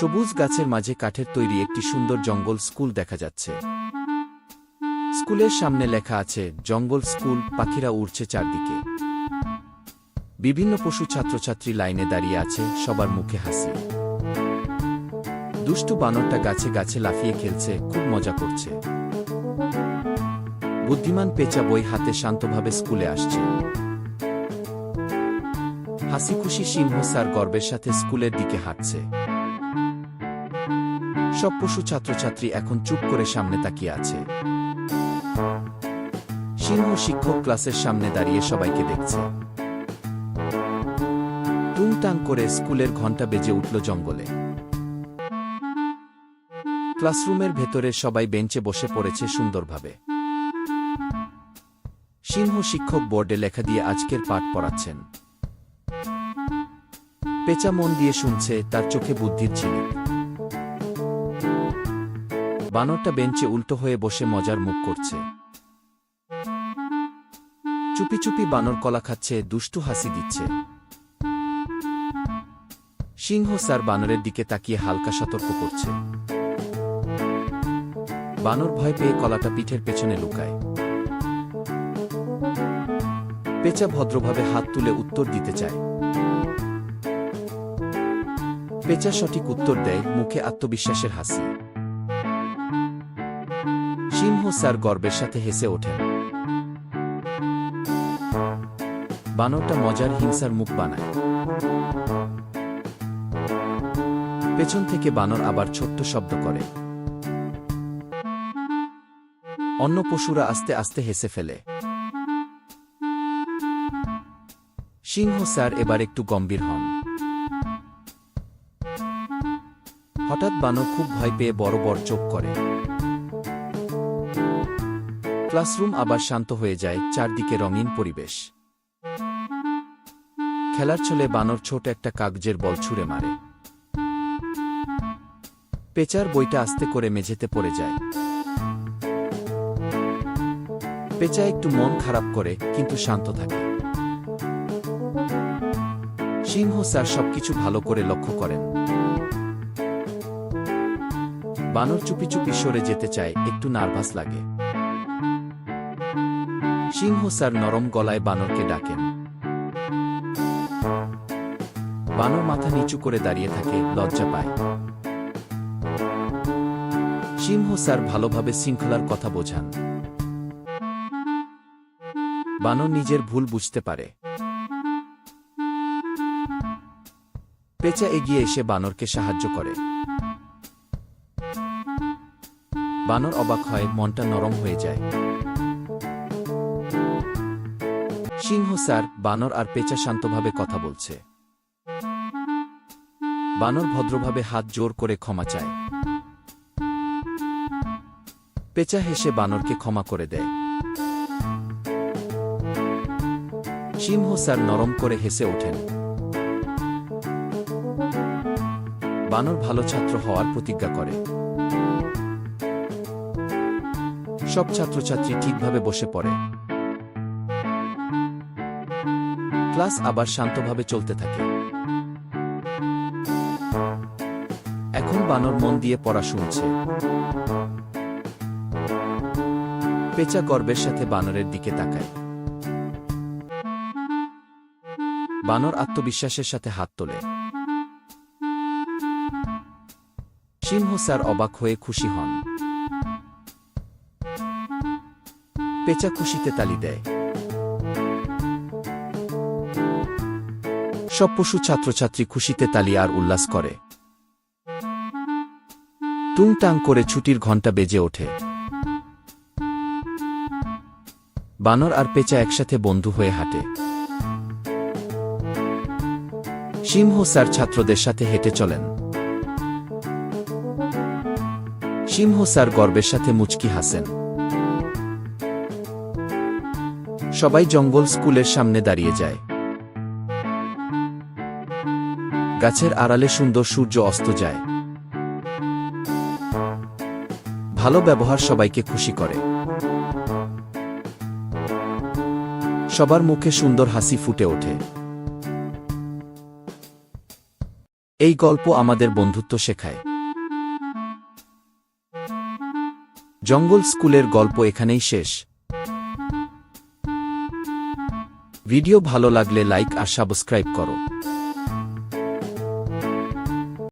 সবুজ গাছের মাঝে কাঠের তৈরি একটি সুন্দর জঙ্গল স্কুল দেখা যাচ্ছে। স্কুলের সামনে লেখা আছে, জঙ্গল স্কুল, পাখিরা উড়ছে চারদিকে। বিভিন্ন পশু ছাত্রছাত্রী লাইনে দাঁড়িয়ে আছে, সবার মুখে হাসি। দুষ্টু বানরটা গাছে গাছে লাফিয়ে খেলছে, খুব মজা করছে। বুদ্ধিমান পেঁচা বই হাতে শান্তভাবে স্কুলে আসছে। হাসি খুশি সিংহ স্যার গর্বের সাথে স্কুলের দিকে হাঁটছে। সব পশু ছাত্রছাত্রী এখন চুপ করে সামনে তাকিয়ে আছে। সিংহ শিক্ষক ক্লাসের সামনে দাঁড়িয়ে সবাইকে দেখছে। টুংটাং করে স্কুলের ঘণ্টা বেজে উঠল জঙ্গলে। ক্লাসরুমের ভেতরে সবাই বেঞ্চে বসে পড়েছে সুন্দরভাবে। সিংহ শিক্ষক বোর্ডে লেখা দিয়ে আজকের পাঠ পড়াচ্ছেন। পেঁচা মন দিয়ে শুনছে, তার চোখে বুদ্ধির ঝিলিক বানরটা বেঞ্চে উল্টো হয়ে বসে মজার মুখ করছে। চুপি চুপি বানর কলা খাচ্ছে, দুষ্টু হাসি দিচ্ছে। সিংহ স্যার বানরের দিকে তাকিয়ে হালকা সতর্ক করছে। বানর ভয় পেয়ে কলাটা পিঠের পেছনে লুকায়। পেঁচা ভদ্রভাবে হাত তুলে উত্তর দিতে চায়। পেঁচা সঠিক উত্তর দেয় মুখে আত্মবিশ্বাসের হাসি। সিংহ স্যার গর্বের সাথে হেসে ওঠেন। বানরটা মজার হিংসার মুখ বানায়। পেছন থেকে বানর আবার ছোট্ট শব্দ করে। অন্য পশুরা আস্তে আস্তে হেসে ফেলে। সিংহ স্যার এবার একটু গম্ভীর হন। হঠাৎ বানর খুব ভয় পেয়ে বড় বড় চোখ করে। ক্লাসরুম আবার শান্ত হয়ে যায়, চারদিকে রঙিন পরিবেশ। খেলার ছলে বানর ছোট একটা কাগজের বল ছুঁড়ে মারে। পেচার বইটা আস্তে করে মেঝেতে পড়ে যায়। পেঁচা একটু মন খারাপ করে, কিন্তু শান্ত থাকে। সিংহ স্যার সবকিছু ভালো করে লক্ষ্য করেন। বানর চুপি চুপি সরে যেতে চায়, একটু নার্ভাস লাগে। সিংহ স্যার নরম গলায় বানরকে ডাকেন। বানর মাথা নিচু করে দাঁড়িয়ে থাকে, লজ্জা পায়। সিংহ স্যার ভালোভাবে শৃঙ্খলার কথা বোঝান। বানর নিজের ভুল বুঝতে পারে। পেঁচা এগিয়ে এসে বানরকে সাহায্য করে। বানর অবাক হয়, মনটা নরম হয়ে যায়। সিংহ স্যার, বানর আর পেঁচা শান্তভাবে কথা বলছে। বানর ভদ্রভাবে হাত জোর করে ক্ষমা চায়। পেঁচা হেসে বানরকে ক্ষমা করে দেয়। সিংহ স্যার নরম করে হেসে ওঠেন। বানর ভালো ছাত্র হওয়ার প্রতিজ্ঞা করে। সব ছাত্রছাত্রী ঠিকভাবে বসে পড়ে। ক্লাস আবার শান্তভাবে চলতে থাকে। এখন বানর মন দিয়ে পড়া শুনছে। পেঁচা গর্বের সাথে বানরের দিকে তাকায়। বানর আত্মবিশ্বাসের সাথে হাত তোলে। সিংহ স্যার অবাক হয়ে খুশি হন। পেঁচা খুশিতে তালি দেয়। সব পশু ছাত্রছাত্রী খুশিতে তালি আর উল্লাস করে। টুংটাং করে ছুটির ঘণ্টা বেজে ওঠে। বানর আর পেঁচা একসাথে বন্ধু হয়ে হাঁটে। সিংহ স্যার ছাত্রদের সাথে হেঁটে চলেন। সিংহ স্যার গর্বের সাথে মুচকি হাসেন। সবাই জঙ্গল স্কুলের সামনে দাঁড়িয়ে যায়। গাছের আড়ালে সুন্দর সূর্য অস্ত যায়। ভালো ব্যবহার সবাইকে খুশি করে। সবার মুখে সুন্দর হাসি ফুটে ওঠে। এই গল্প আমাদের বন্ধুত্ব শেখায়। জঙ্গল স্কুলের গল্প এখানেই শেষ। ভিডিও ভালো লাগলে লাইক আর সাবস্ক্রাইব করো।